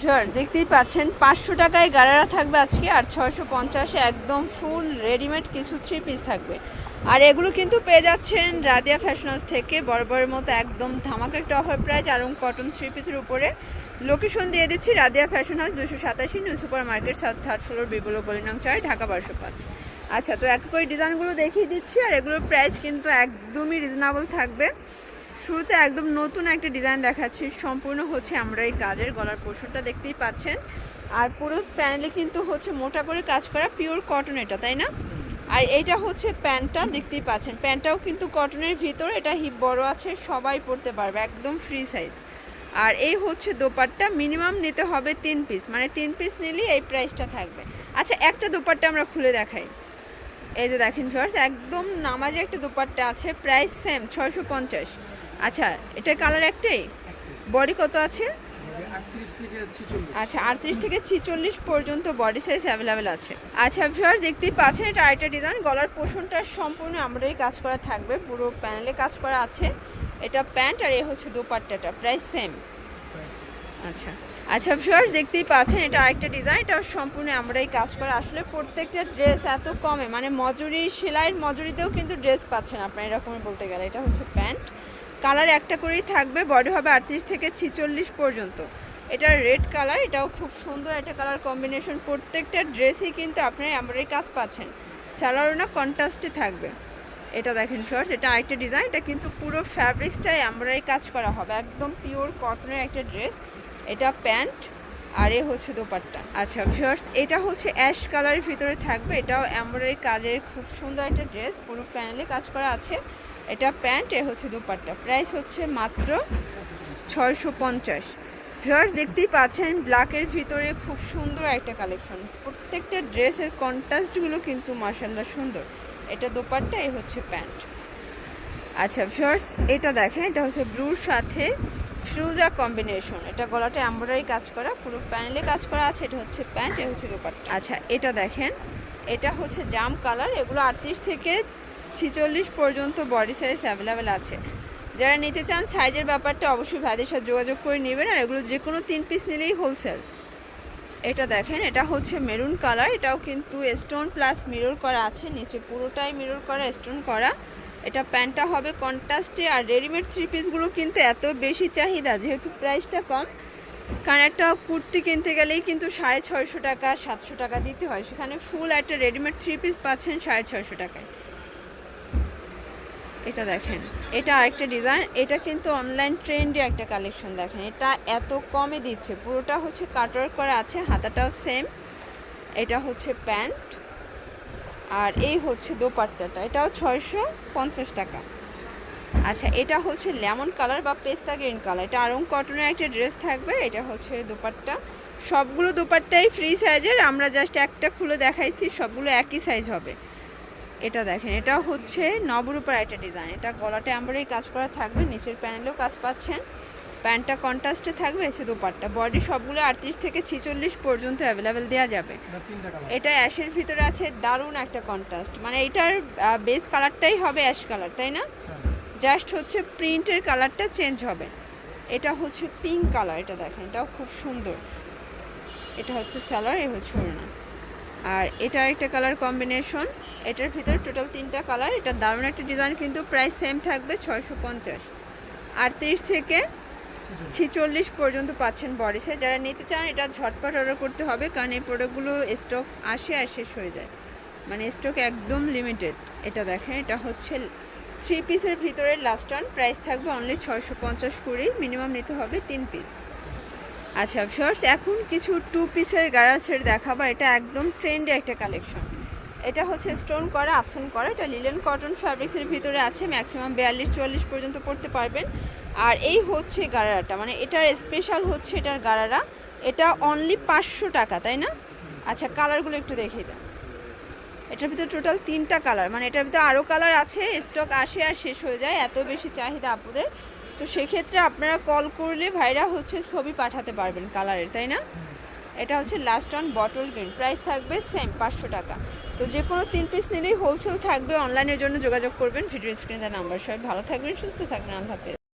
Viewer দেখতেই পাচ্ছেন, পাঁচশো টাকায় গাড়ারা থাকবে আজকে আর ছয়শো পঞ্চাশে একদম ফুল রেডিমেড কিছু থ্রি পিস থাকবে। আর এগুলো কিন্তু পেয়ে যাচ্ছেন রাদিয়া ফ্যাশন হাউস থেকে বড় বড়ের মতো একদম ধামাকা একটা অফার প্রাইস আর কটন থ্রি পিসের উপরে। লোকেশন দিয়ে দিচ্ছি রাদিয়া ফ্যাশন হাউস দুশো সাতাশি new super market south third floor বিবুলো কলিনাং চার ঢাকা বারোশো পাঁচ। আচ্ছা তো এক করে ডিজাইনগুলো দেখিয়ে দিচ্ছি, আর এগুলোর প্রাইস কিন্তু একদমই রিজনেবল থাকবে। শুরুতে একদম নতুন একটা ডিজাইন দেখাচ্ছি। সম্পূর্ণ হচ্ছে আমরা এই কাজের গলার পোষণটা দেখতেই পাচ্ছেন। আর পুরো প্যানেলে কিন্তু হচ্ছে মোটা করে কাজ করা পিওর কটন এটা, তাই না? আর এটা হচ্ছে প্যান্টটা দেখতেই পাচ্ছেন। প্যান্টটাও কিন্তু কটনের ভিতর, এটা হিপ বড় আছে, সবাই পরতে পারবে, একদম ফ্রি সাইজ আর এই হচ্ছে দোপাট্টা মিনিমাম নিতে হবে তিন পিস মানে তিন পিস নিলেই এই প্রাইসটা থাকবে। আচ্ছা একটা দোপাট্টা আমরা খুলে দেখাই। এই যে দেখেন ফার্স্ট একদম নামাজে একটা দোপাট্টা আছে প্রাইস সেম ছয়শো পঞ্চাশ। আচ্ছা এটা কালার একটাই? বডি কত আছে? আচ্ছা আটত্রিশ থেকে ছিচল্লিশ পর্যন্ত বডি সাইজ অ্যাভেলেবেল আছে। আচ্ছা ভিউয়ার দেখতেই পাচ্ছেন এটা আরেকটা ডিজাইন গলার পোষণটা সম্পূর্ণ আমরাই কাজ করা থাকবে। পুরো প্যানেলে কাজ করা আছে। এটা প্যান্ট আর এ হচ্ছে দোপাট্টাটা। প্রাইস সেম আচ্ছা আচ্ছা ভিউয়ার দেখতেই পাচ্ছেন এটা আরেকটা ডিজাইন এটা সম্পূর্ণ আমরাই কাজ করা। আসলে প্রত্যেকটা ড্রেস এত কমে। মানে মজুরি সেলাইয়ের মজুরিতেও কিন্তু ড্রেস পাচ্ছেন আপনার এরকমই বলতে গেলে। এটা হচ্ছে প্যান্ট। কালার একটা করেই থাকবে বডি হবে আটত্রিশ থেকে ছিচল্লিশ পর্যন্ত। এটা রেড কালার এটাও খুব সুন্দর একটা কালার কম্বিনেশন প্রত্যেকটা ড্রেসই কিন্তু আপনারা এমব্রয়ডারি কাজ পাচ্ছেন। স্যালারও না কন্ট্রাস্টে থাকবে। এটা দেখেন শর্টস এটা আরেকটা ডিজাইন এটা কিন্তু পুরো ফ্যাব্রিক্সটাই এমব্রয়ডারি কাজ করা হবে। একদম পিওর কটনের একটা ড্রেস এটা প্যান্ট আর এ হচ্ছে দোপাট্টা। আচ্ছা ভিউয়ার্স এটা হচ্ছে অ্যাশ কালারের ভিতরে থাকবে। এটাও এমব্রয়ডারি কাজের খুব সুন্দর একটা ড্রেস পুরো প্যানেলে কাজ করা আছে। এটা প্যান্ট এ হচ্ছে দোপাট্টা। প্রাইস হচ্ছে মাত্র ছয়শো পঞ্চাশ। ভিউয়ার্স দেখতেই পাচ্ছেন ব্ল্যাকের ভিতরে খুব সুন্দর একটা কালেকশন প্রত্যেকটা ড্রেসের কন্ট্রাস্টগুলো কিন্তু মার্শাল্লাহ সুন্দর। এটা দোপাট্টা, এ হচ্ছে প্যান্ট আচ্ছা ভিউয়ার্স এটা দেখেন, এটা হচ্ছে ব্লুর সাথে ফ্রুজা কম্বিনেশন এটা গলাটা এমব্রয়ডারি কাজ করা পুরো প্যানেলে কাজ করা আছে এটা হচ্ছে প্যান্ট এটা হচ্ছে দোপাট্টা। আচ্ছা এটা দেখেন। এটা হচ্ছে জাম কালার এগুলো আটত্রিশ থেকে ছিচল্লিশ পর্যন্ত বডি সাইজ অ্যাভেলেবেল আছে। যারা নিতে চান সাইজের ব্যাপারটা অবশ্যই ভাইদের সাথে যোগাযোগ করে নেবেন আর এগুলো যে কোনো তিন পিস নিলেই হোলসেল এটা দেখেন এটা হচ্ছে মেরুন কালার এটাও কিন্তু স্টোন প্লাস মিরর করা আছে নিচে পুরোটাই মিরর করা স্টোন করা। এটা প্যান্টটা হবে কন্ট্রাস্টে আর রেডিমেড থ্রি পিসগুলো কিন্তু এত বেশি চাহিদা, যেহেতু প্রাইসটা কম। কারণ একটা কুর্তি কিনতে গেলেই কিন্তু সাড়ে ছয়শো টাকা, সাতশো টাকা দিতে হয়। সেখানে ফুল একটা রেডিমেড থ্রি পিস পাচ্ছেন সাড়ে ছয়শো টাকায়। এটা দেখেন, এটা আরেকটা ডিজাইন। এটা কিন্তু অনলাইন ট্রেন্ডে একটা কালেকশন দেখেন। এটা এত কমে দিচ্ছে। পুরোটা হচ্ছে কাটওয়ার্ক করা আছে, হাতাটাও সেম এটা হচ্ছে প্যান্ট। আর এই হচ্ছে দোপাট্টাটা। এটাও ছয়শো পঞ্চাশ টাকা। আচ্ছা এটা হচ্ছে লেমন কালার বা পেস্তা গ্রিন কালার। এটা আরং কটনের একটা ড্রেস থাকবে, এটা হচ্ছে দোপাট্টা। সবগুলো দোপাট্টাই ফ্রি সাইজের আমরা জাস্ট একটা খুলে দেখাইছি, সবগুলো একই সাইজ হবে। এটা দেখেন, এটা হচ্ছে নবরূপার একটা ডিজাইন এটা গলাটা এমব্রয়ডারি কাজ করা থাকবে, নিচের প্যানেলেও কাজ পাচ্ছেন। প্যান্টটা কন্ট্রাস্টে থাকবে এসে দোপাট্টা। বডি সবগুলো আটত্রিশ থেকে ছিচল্লিশ পর্যন্ত অ্যাভেলেবেল দেওয়া যাবে। এটা অ্যাশের ভিতরে আছে দারুণ একটা কন্ট্রাস্ট মানে এটার বেস কালারটাই হবে অ্যাশ কালার তাই না? জাস্ট হচ্ছে প্রিন্টের কালারটা চেঞ্জ হবে। এটা হচ্ছে পিঙ্ক কালার এটা দেখেন এটাও খুব সুন্দর। এটা হচ্ছে স্যালার এ হচ্ছে ওড়না। আর এটা একটা কালার কম্বিনেশন এটার ভিতরে টোটাল তিনটা কালার এটা দারুণ একটা ডিজাইন কিন্তু প্রাইস সেম থাকবে ছয়শো পঞ্চাশ। আটত্রিশ থেকে ছিচল্লিশ পর্যন্ত পাচ্ছেন সাইজ যারা নিতে চান, এটা ঝটপট অর্ডার করতে হবে, কারণ এই প্রোডাক্টগুলো স্টক আসে আর শেষ হয়ে যায়। মানে স্টক একদম লিমিটেড এটা দেখেন, এটা হচ্ছে থ্রি পিসের ভিতরে লাস্ট ওয়ান প্রাইস থাকবে অনলি ছয়শো পঞ্চাশ কুড়ি মিনিমাম নিতে হবে তিন পিস আচ্ছা শর্টস এখন কিছু টু পিসের গারাসের দেখাবো, এটা একদম ট্রেন্ডে একটা কালেকশন এটা হচ্ছে স্টোন করা আফসন করা, এটা লিলেন কটন ফ্যাব্রিক্সের ভিতরে আছে ম্যাক্সিমাম বিয়াল্লিশ চুয়াল্লিশ পর্যন্ত পড়তে পারবেন। আর এই হচ্ছে গারারাটা মানে এটার স্পেশাল হচ্ছে এটার গারারা। এটা অনলি পাঁচশো টাকা, তাই না? আচ্ছা কালারগুলো একটু দেখিয়ে দেন। এটার ভিতরে টোটাল তিনটা কালার মানে এটার ভিতরে আরও কালার আছে স্টক আসে আর শেষ হয়ে যায়, এত বেশি চাহিদা আপুদের। তো সেক্ষেত্রে আপনারা কল করলে ভাইরা হচ্ছে ছবি পাঠাতে পারবেন কালারের তাই না? এটা হচ্ছে last on bottle green price থাকবে সেম পাঁচশো টাকা। তো যে কোনো তিন পিস নিলেই হোলসেল থাকবে অনলাইনের জন্য যোগাযোগ করবেন ভিডিও স্ক্রিনে নাম্বার সবাই ভালো থাকবেন, সুস্থ থাকবেন, আল্লাহ